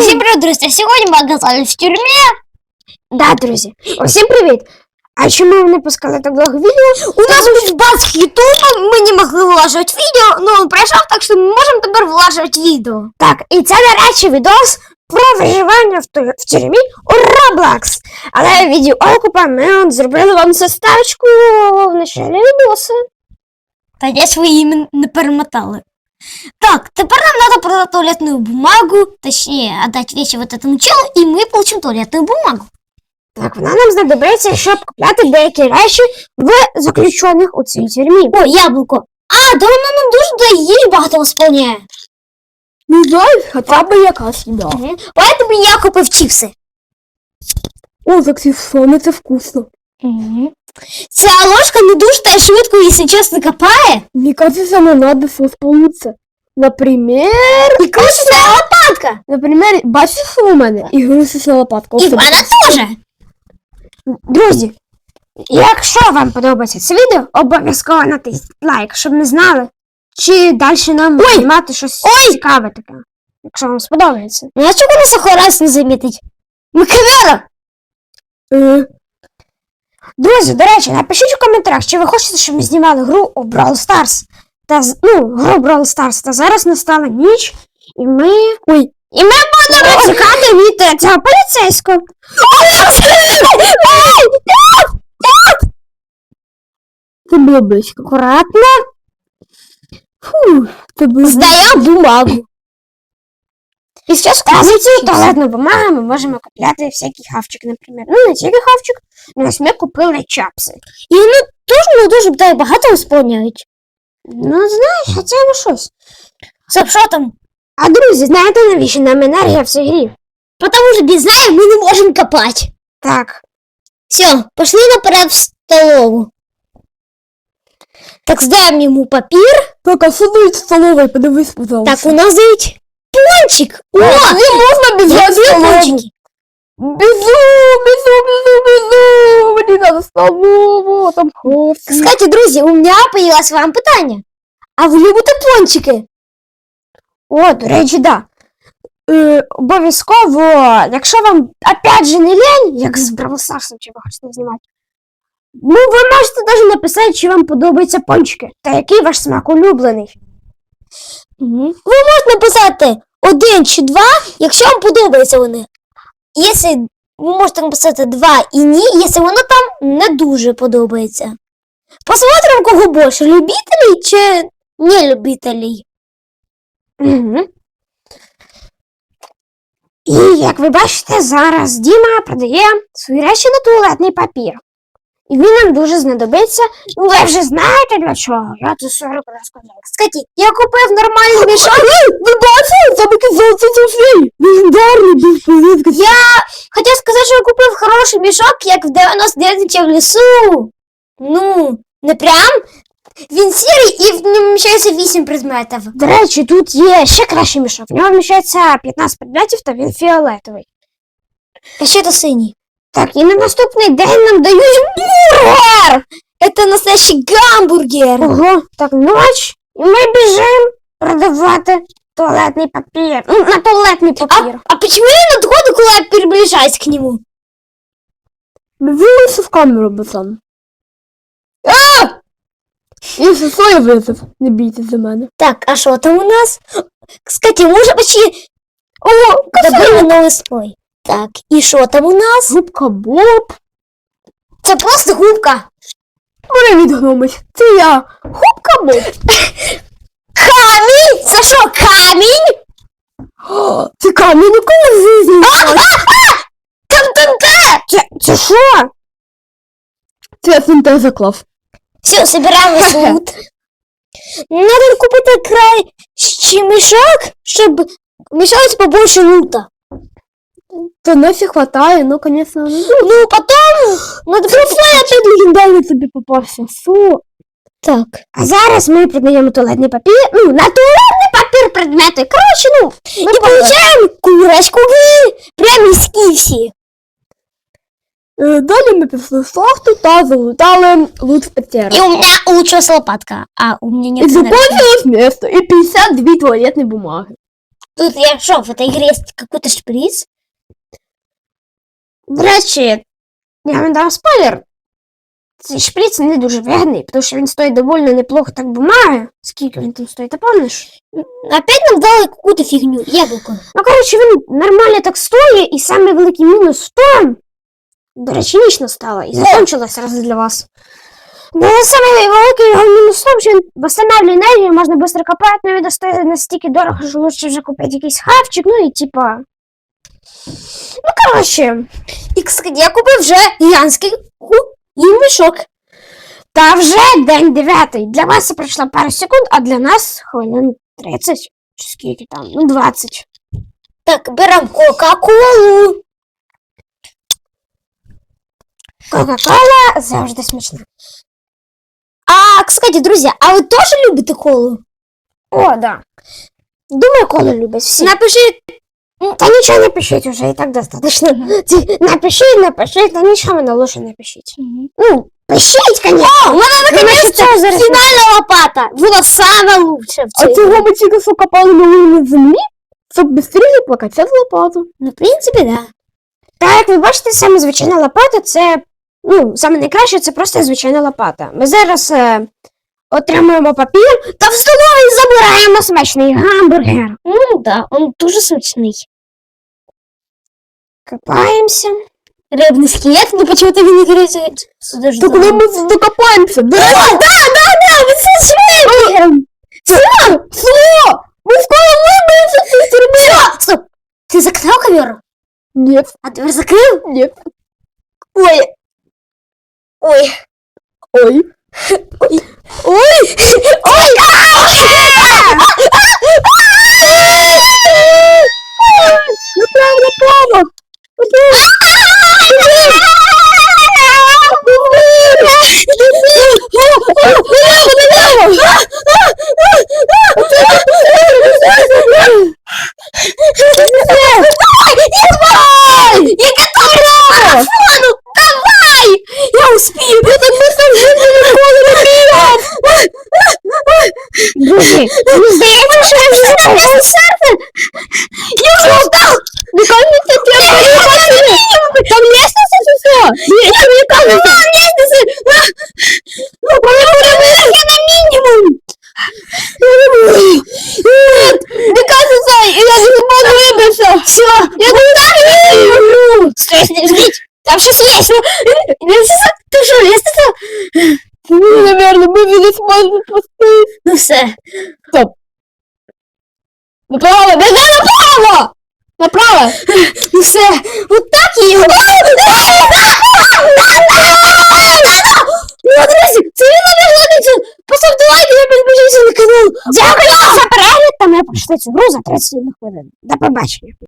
Всім привіт, друзі! Сьогодні ми оказались в тюрмі. Да, друзі, усім привіт! А чому ви не пускали так довго відео? У нас був баг з Ютуба, ми не могли вилажувати відео, але він пройшов, так що ми можемо тепер вилажувати відео. Так, і це, до речі, відос про виживання в, ту- в тюрмі у Roblox. Але відео окупа ми от зробили вам составочку в началі відоси. Та я свої імена не перемотали. Так, тепер нам надо продать туалетную бумагу, точнее, отдать вещи вот этому челу, и мы получим туалетную бумагу. Так, вона нам знадобиться, щоб купляти деякі речі в заключених у цій тюрмі. О, яблуко. А, да воно нам дуже дає багато восполняє. Ну, знаєш, хоча б якась їда. Угу. Поэтому я купив чіпси. О, так це соне, це вкусно. Угу. Ця ложка не дуже швидко, якщо чесно, копає. Мне кажется, нам надо восполниться. Например, І крутиться лопатка. например, бачиш, у мене? І лопатка. І в мене теж. Друзі, якщо вам подобається це відео, обов'язково натисніть лайк, щоб ми знали, чи далі нам знімати щось цікаве таке. Якщо вам сподобається. Ну, а чого нас охораз не замітить? Ми камера. Е. Друзі, до речі, напишіть у коментарях, чи ви хочете, щоб ми знімали гру у Brawl Stars. Та, ну, гру Brawl Stars. Та зараз настала ніч, і ми. Ой. І ми будемо тікати від цього поліцейського. Це було близько. Акуратно. Фу, це було Здаємо бумагу. І зараз а за туалетну бумагу ми можемо купляти всякий хавчик, наприклад. Ну, не тільки хавчик, але ось ми купили чапси. І воно дуже, ну, дуже дай багато восполняють. Ну, знаєш, а це ну щось. Стоп, що там? А друзі, знаєте, навіщо нам енергія в цій грі? Потому що без неї ми не можемо копати. Так. Все, пошли наперед в столову. Так, здаємо йому папір. Так, а що дають в столовій, подивись, пожалуйста. Так, у нас дають пончик. О, не можна без пончики. Безу, безу, безу, безу, мені надо столову, там хлопці. Кстати, друзі, у мене появилось вам питання. А ви любите пончики? О, до речі, да. Е, обов'язково, якщо вам опять же не лень, як з Бравл Старсом, чи ви хочете знімати. Ну, ви можете навіть написати, чи вам подобаються пончики, та який ваш смак улюблений. Ви можете написати один чи два, якщо вам подобаються вони. Якщо ви можете написати два і ні, якщо воно там не дуже подобається. Посмотрим, кого більше, любителей чи не любителей. Угу. І як ви бачите, зараз Діма продає свої речі на туалетний папір. І він нам дуже знадобиться. Ну, ви вже знаєте для чого. Я 40 разів сказав. Кстати, я купив нормальний мішок. Ви бачили? Це такий золотий трофей! Легендарний був повідка. Я хотів сказати, що я купив хороший мішок, як в 99 в лісу. Ну, не прям. Він сірий і в ньому вміщається 8 предметів. До речі, тут є ще кращий мішок. В нього вміщається 15 предметів, та він фіолетовий. А ще це синій. Так, і на наступний день нам дають бургер! Это настоящий гамбургер. Ого, так ніч, і ми біжимо продавати туалетний папір. Ну, на туалетний папір. А почему я надходу, коли я приближаюсь к нему? Вилися в камеру, пацан. А! Я сосою визив, не бійтесь за мене. Так, а что там у нас? Кстати, мы уже почти О, добили новый слой. Так, и что там у нас? Губка Боб. Это просто губка. Привіт, гномич. Це я. Губка Боб. Камень? За что, камень? О, Це камінь ніколи в житті. не бачив. КНТ! Це, це що? Це я синтез заклав. Все, собираем весь лут. Надо купить край мешок, чтобы мешалось побольше лута. Та нафіг хватає, ну, конечно, ну. Ну, потом надо опять легендарний тобі попався. Фу. Так. А зараз ми продаємо туалетний папір. Ну, на туалетний папір предмети. Коротше, ну, ми И получаем курочку гри, прям из кивси. Е, Далі ми пішли шахту та залутали лут в печеру. И у меня улучшилась лопатка, а у меня И нет энергии. место. И 52 туалетной бумаги. Тут я что, в этой игре есть какой-то шприц? До речі, я вам дам спойлер. Цей шприц не дуже вигідний, тому що він стоїть доволі неплохо так бумаги. Скільки він там стоїть, ти пам'ятаєш? Опять нам дали какую-то фигню, яблоко. Ну, коротше, він нормально так стоїть, і самий великий мінус в тому, до речі, ніч настала і закончилась раз для вас. Ну, самий великий його мінус в тому, що він восстанавливає енергію, можна швидко копати, але він стоїть настільки дорого, що лучше вже купити якийсь хавчик, ну і типа. Ну, коротше, И, кстати, я купил уже гигантский ку- и мешок. та вже день дев'ятий. Для вас це пройшло пару секунд, а для нас хвилин 30. Чи скільки там? Ну, 20. Так, берем кока-колу. Кока-кола завжди смачна. А, кстати, друзья, а вы тоже любите колу? О, да. Думаю, колу люблять всі. Напиши. Та нічого не пишіть уже, і так достаточно. Ці- Напишіть, напишіть, та нічого не лучше не пишіть. Ну, пишіть, конечно. О, у мене наконец-то фінальна лопата. Вона саме лучша в А цього ми тільки що копали на землі, щоб швидше плакати з лопату. Ну, в принципі, да. Так, як ви бачите, саме звичайна лопата це, ну, саме найкраще це просто звичайна лопата. Ми зараз е, отримуємо папір та в столовій забираємо смачний гамбургер. Ну, да, он дуже смачний. Копаємося. Рибний скелет, ну почему-то він не грається. То коли ми докопаємося, да, да, да, да, ви це зробили! Все! Все! Ми скоро виберемося з цієї тюрми! Все, стоп! Ти закрив ковер? Ні, А дверь закрив? ні. Ой. Ой. Ой. Ой. Ой! Ой! Направо, Я готова! Ну, давай! Я успею! Я так быстро в жизни ніколи не бігав! Друзі, мені здається, що я вже записала серце. Я уже устал! Не кажется, тебе Там лестница чи все? Ні, це не кажется. Там лестницы! Ну, я на минимум! Не кажется, я не зможу вибратися. Все, я туда Стой, ждите! Там сейчас лестница! Лестница? Ты что, лестница? Ну, наверное, ми вже не зможемо спуститися. Ну все. Направо, бежи направо! Направо! Ну все. Вот так її. Ну, друзі, це він навернеться. Поставте лайк і підпишіться на канал. Дякую за перегляд, та ми цю гру за 30 хвилин. До побачення.